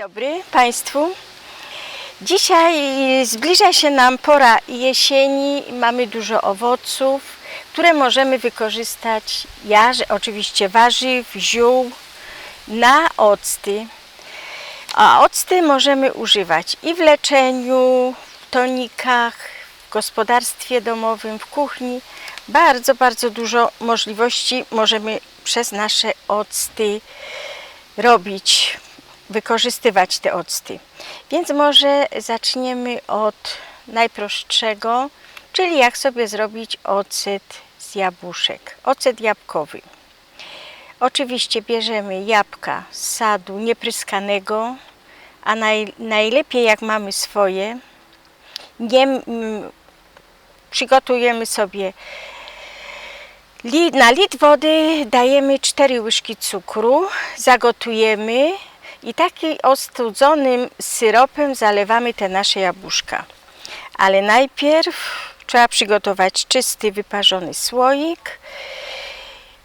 dobry Państwu. Dzisiaj zbliża się nam pora jesieni. Mamy dużo owoców, które możemy wykorzystać, jarz, oczywiście warzyw, ziół, na octy. A octy możemy używać i w leczeniu, w tonikach, w gospodarstwie domowym, w kuchni. Bardzo, bardzo dużo możliwości możemy przez nasze octy robić, wykorzystywać te octy. Więc może zaczniemy od najprostszego, czyli jak sobie zrobić ocet z jabłuszek. Ocet jabłkowy. Oczywiście bierzemy jabłka z sadu niepryskanego, a naj, najlepiej jak mamy swoje. Nie, mm, przygotujemy sobie Na litr wody dajemy 4 łyżki cukru, zagotujemy i takim ostudzonym syropem zalewamy te nasze jabłuszka. Ale najpierw trzeba przygotować czysty, wyparzony słoik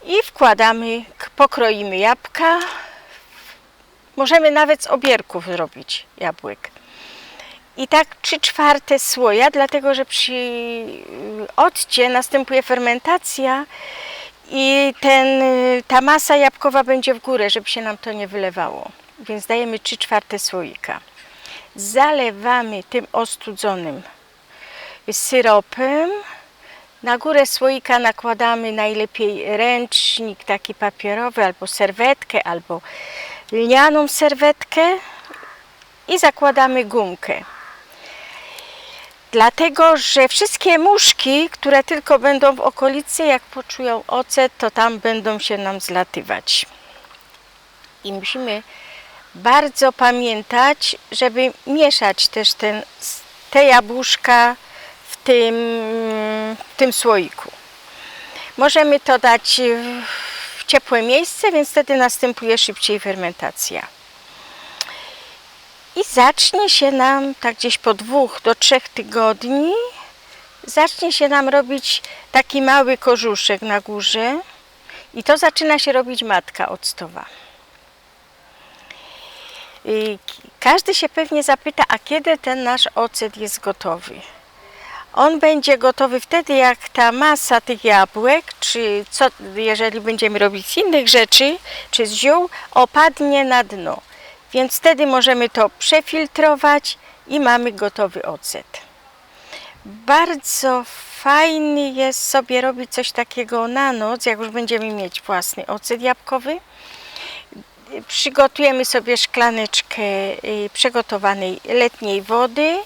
i wkładamy, pokroimy jabłka. Możemy nawet z obierków zrobić jabłek. I tak 3 czwarte słoja, dlatego że przy y, odcie następuje fermentacja i ten, y, ta masa jabłkowa będzie w górę, żeby się nam to nie wylewało. Więc dajemy 3 czwarte słoika. Zalewamy tym ostudzonym syropem. Na górę słoika nakładamy najlepiej ręcznik taki papierowy, albo serwetkę, albo lnianą serwetkę i zakładamy gumkę. Dlatego, że wszystkie muszki, które tylko będą w okolicy, jak poczują ocet, to tam będą się nam zlatywać. I musimy bardzo pamiętać, żeby mieszać też ten, te jabłuszka w tym, w tym słoiku. Możemy to dać w ciepłe miejsce, więc wtedy następuje szybciej fermentacja. I zacznie się nam, tak gdzieś po dwóch do trzech tygodni, zacznie się nam robić taki mały korzuszek na górze i to zaczyna się robić matka octowa. Każdy się pewnie zapyta, a kiedy ten nasz ocet jest gotowy? On będzie gotowy wtedy, jak ta masa tych jabłek, czy co, jeżeli będziemy robić z innych rzeczy, czy z ziół, opadnie na dno. Więc wtedy możemy to przefiltrować i mamy gotowy ocet. Bardzo fajny jest sobie robić coś takiego na noc, jak już będziemy mieć własny ocet jabłkowy. Przygotujemy sobie szklaneczkę y, przygotowanej letniej wody,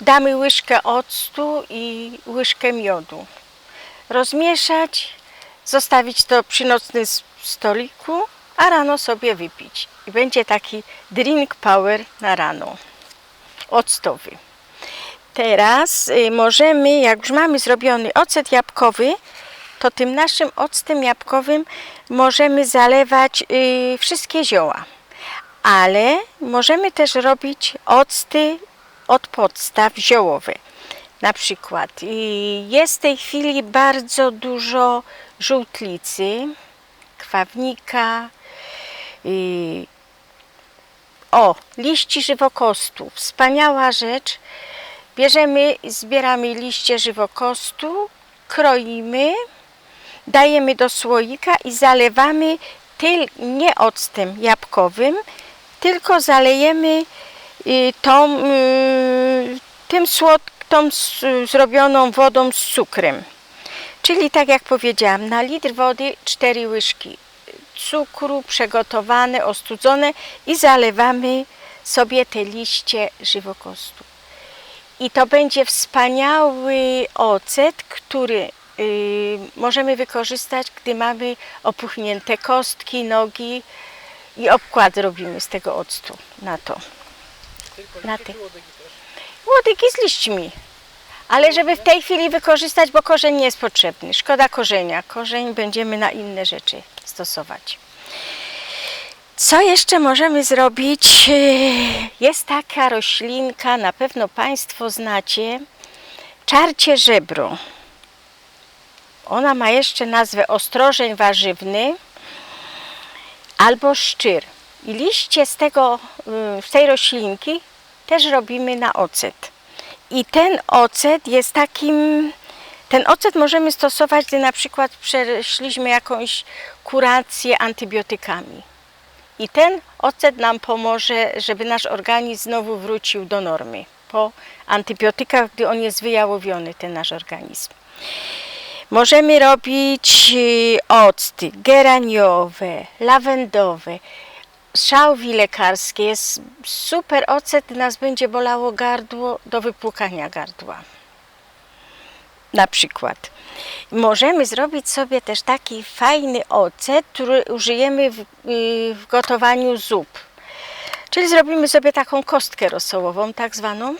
damy łyżkę octu i łyżkę miodu. Rozmieszać, zostawić to przy nocnym stoliku, a rano sobie wypić. I będzie taki drink power na rano, octowy. Teraz y, możemy, jak już mamy zrobiony ocet jabłkowy, to tym naszym octem jabłkowym możemy zalewać y, wszystkie zioła. Ale możemy też robić octy od podstaw ziołowe. Na przykład y, jest w tej chwili bardzo dużo żółtlicy, kwawnika, y, o, liści żywokostu. Wspaniała rzecz. Bierzemy, zbieramy liście żywokostu, kroimy, dajemy do słoika i zalewamy tyl, nie octem jabłkowym, tylko zalejemy y, tą, y, tym słod, tą zrobioną wodą z cukrem. Czyli tak jak powiedziałam, na litr wody 4 łyżki cukru przygotowane, ostudzone i zalewamy sobie te liście żywokostu. I to będzie wspaniały ocet, który możemy wykorzystać, gdy mamy opuchnięte kostki, nogi i obkład robimy z tego octu na to. Na te. Łodygi z liśćmi. Ale żeby w tej chwili wykorzystać, bo korzeń nie jest potrzebny. Szkoda korzenia. Korzeń będziemy na inne rzeczy stosować. Co jeszcze możemy zrobić? Jest taka roślinka, na pewno Państwo znacie, czarcie żebro. Ona ma jeszcze nazwę ostrożeń warzywny albo szczyr. I liście z, tego, y, z tej roślinki też robimy na ocet. I ten ocet jest takim. Ten ocet możemy stosować, gdy na przykład przeszliśmy jakąś kurację antybiotykami. I ten ocet nam pomoże, żeby nasz organizm znowu wrócił do normy po antybiotykach, gdy on jest wyjałowiony, ten nasz organizm. Możemy robić y, octy geraniowe, lawendowe, szałwi lekarskie. Jest super ocet, nas będzie bolało gardło do wypłukania gardła. Na przykład. Możemy zrobić sobie też taki fajny ocet, który użyjemy w, y, w gotowaniu zup. Czyli zrobimy sobie taką kostkę rosołową, tak zwaną.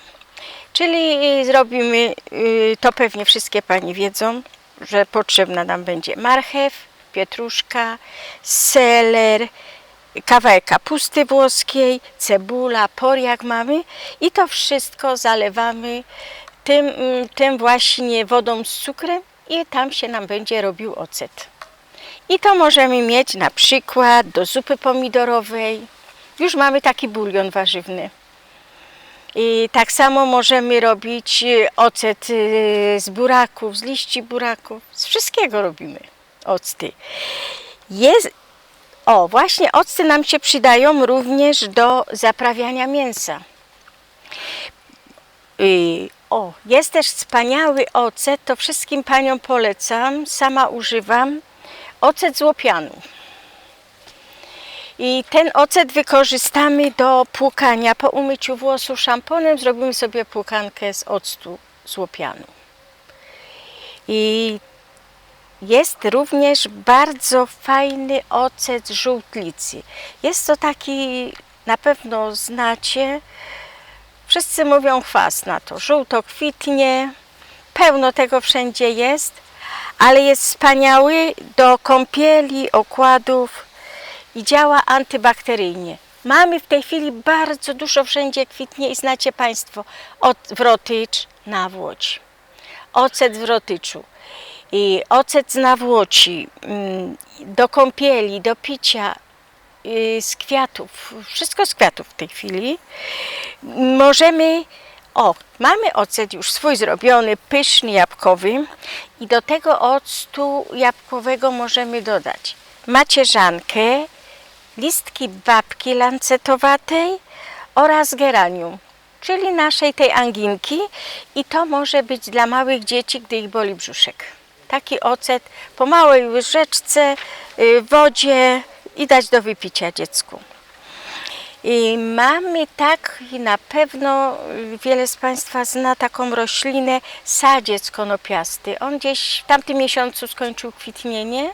Czyli y, zrobimy, y, to pewnie wszystkie Pani wiedzą, że potrzebna nam będzie marchew, pietruszka, seler, kawałek kapusty włoskiej, cebula, por jak mamy i to wszystko zalewamy tym, tym właśnie wodą z cukrem i tam się nam będzie robił ocet. I to możemy mieć na przykład do zupy pomidorowej. Już mamy taki bulion warzywny. I tak samo możemy robić y, ocet y, z buraków, z liści buraków, z wszystkiego robimy octy. Jest, o, właśnie octy nam się przydają również do zaprawiania mięsa. Y, o, jest też wspaniały ocet, to wszystkim paniom polecam, sama używam. Ocet z łopianu. I ten ocet wykorzystamy do płukania. Po umyciu włosów szamponem zrobimy sobie płukankę z octu z łopianu. I jest również bardzo fajny ocet żółtlicy. Jest to taki, na pewno znacie, wszyscy mówią chwas na to. Żółto kwitnie, pełno tego wszędzie jest, ale jest wspaniały do kąpieli, okładów i działa antybakteryjnie. Mamy w tej chwili bardzo dużo wszędzie kwitnie i znacie Państwo wrotycz na Włodź. Ocet z wrotyczu i ocet z nawłoci mm, do kąpieli, do picia y, z kwiatów, wszystko z kwiatów w tej chwili. Możemy, o, mamy ocet już swój zrobiony, pyszny, jabłkowy i do tego octu jabłkowego możemy dodać macierzankę, listki babki lancetowatej oraz geranium, czyli naszej tej anginki i to może być dla małych dzieci, gdy ich boli brzuszek. Taki ocet po małej łyżeczce y, wodzie i dać do wypicia dziecku. I mamy tak, i na pewno y, wiele z Państwa zna taką roślinę, sadziec konopiasty. On gdzieś w tamtym miesiącu skończył kwitnienie.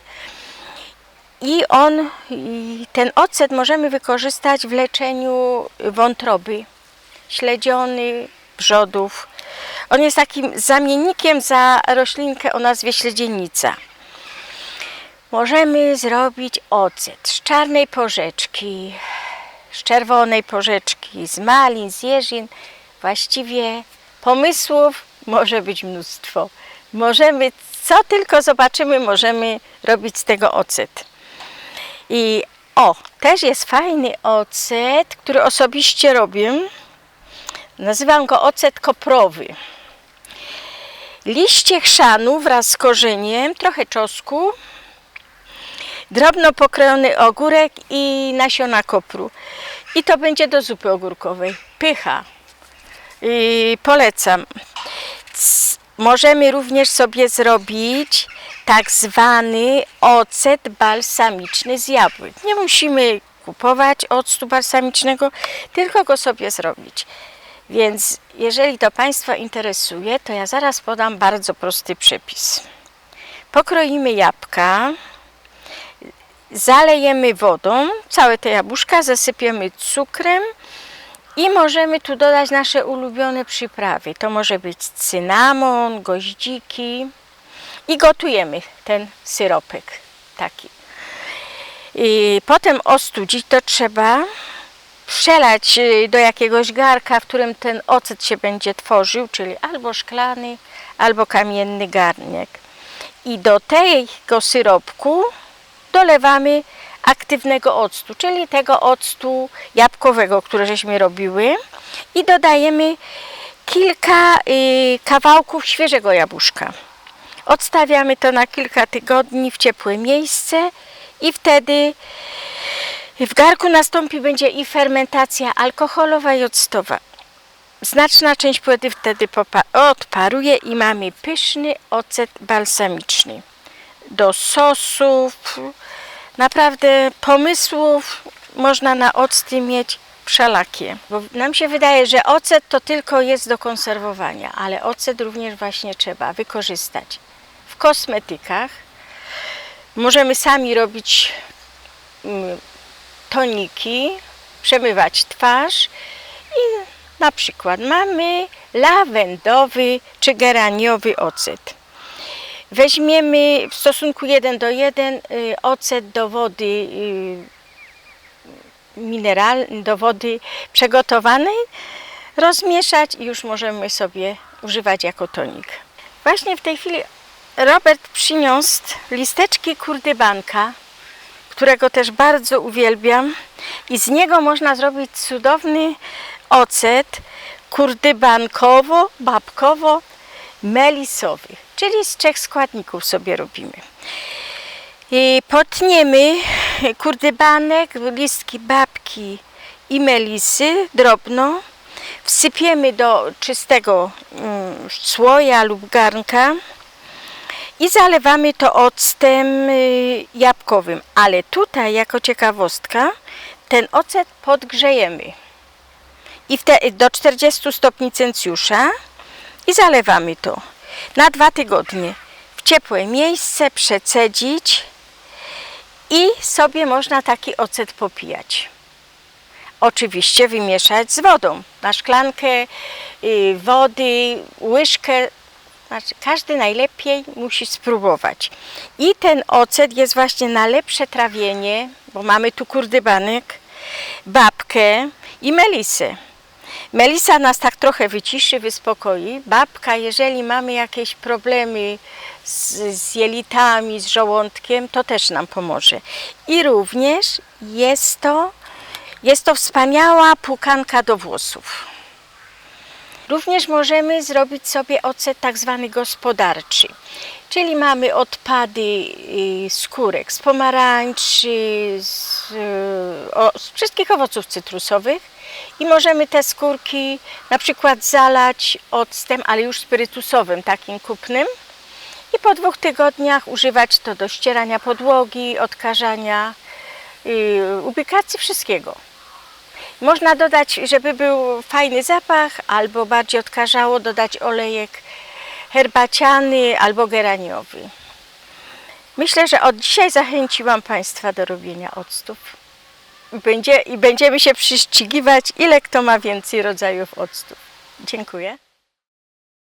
I on, ten ocet możemy wykorzystać w leczeniu wątroby, śledziony, brzodów. On jest takim zamiennikiem za roślinkę o nazwie śledzienica. Możemy zrobić ocet z czarnej porzeczki, z czerwonej porzeczki, z malin, z jeżin. Właściwie pomysłów może być mnóstwo. Możemy, co tylko zobaczymy, możemy robić z tego ocet. I o, też jest fajny ocet, który osobiście robię. Nazywam go ocet koprowy. Liście chrzanu wraz z korzeniem, trochę czosku, drobno pokrojony ogórek i nasiona kopru. I to będzie do zupy ogórkowej. Pycha. I polecam. Możemy również sobie zrobić tak zwany ocet balsamiczny z jabłek. Nie musimy kupować octu balsamicznego, tylko go sobie zrobić. Więc jeżeli to Państwa interesuje, to ja zaraz podam bardzo prosty przepis. Pokroimy jabłka, zalejemy wodą, całe te jabłuszka zasypiemy cukrem i możemy tu dodać nasze ulubione przyprawy. To może być cynamon, goździki i gotujemy ten syropek taki. I potem ostudzić to trzeba, przelać y, do jakiegoś garka, w którym ten ocet się będzie tworzył, czyli albo szklany, albo kamienny garnek. I do tego syropku dolewamy aktywnego octu, czyli tego octu jabłkowego, które żeśmy robiły i dodajemy kilka y, kawałków świeżego jabłuszka. Odstawiamy to na kilka tygodni w ciepłe miejsce i wtedy w garku nastąpi będzie i fermentacja alkoholowa i octowa. Znaczna część płyty wtedy odparuje i mamy pyszny ocet balsamiczny. Do sosów, naprawdę pomysłów można na octy mieć wszelakie. Bo nam się wydaje, że ocet to tylko jest do konserwowania, ale ocet również właśnie trzeba wykorzystać w kosmetykach. Możemy sami robić mm, toniki, przemywać twarz i na przykład mamy lawendowy czy geraniowy ocet. Weźmiemy w stosunku 1 do 1 y, ocet do wody y, mineral, do wody przygotowanej, rozmieszać i już możemy sobie używać jako tonik. Właśnie w tej chwili Robert przyniósł listeczki kurdybanka, którego też bardzo uwielbiam i z niego można zrobić cudowny ocet kurdybankowo, babkowo, melisowy, czyli z trzech składników sobie robimy. I potniemy kurdybanek, listki babki i melisy drobno. Wsypiemy do czystego mm, słoja lub garnka i zalewamy to octem y, jabłkowym. Ale tutaj, jako ciekawostka, ten ocet podgrzejemy i wtedy do 40 stopni Celsjusza i zalewamy to na dwa tygodnie w ciepłe miejsce przecedzić i sobie można taki ocet popijać. Oczywiście wymieszać z wodą. Na szklankę y, wody, łyżkę, znaczy każdy najlepiej musi spróbować. I ten ocet jest właśnie na lepsze trawienie, bo mamy tu kurdybanek, babkę i melisę. Melisa nas tak trochę wyciszy, wyspokoi. Babka, jeżeli mamy jakieś problemy z, z jelitami, z żołądkiem, to też nam pomoże. I również jest to, jest to wspaniała płukanka do włosów. Również możemy zrobić sobie ocet tak zwany gospodarczy. Czyli mamy odpady y, skórek z pomarańczy, z, y, o, z wszystkich owoców cytrusowych i możemy te skórki na przykład zalać octem, ale już spirytusowym, takim kupnym i po dwóch tygodniach używać to do ścierania podłogi, odkażania, yy, ubikacji, wszystkiego. Można dodać, żeby był fajny zapach, albo bardziej odkażało, dodać olejek herbaciany albo geraniowy. Myślę, że od dzisiaj zachęciłam Państwa do robienia octów. Będzie, I będziemy się przyścigiwać, ile kto ma więcej rodzajów octów. Dziękuję.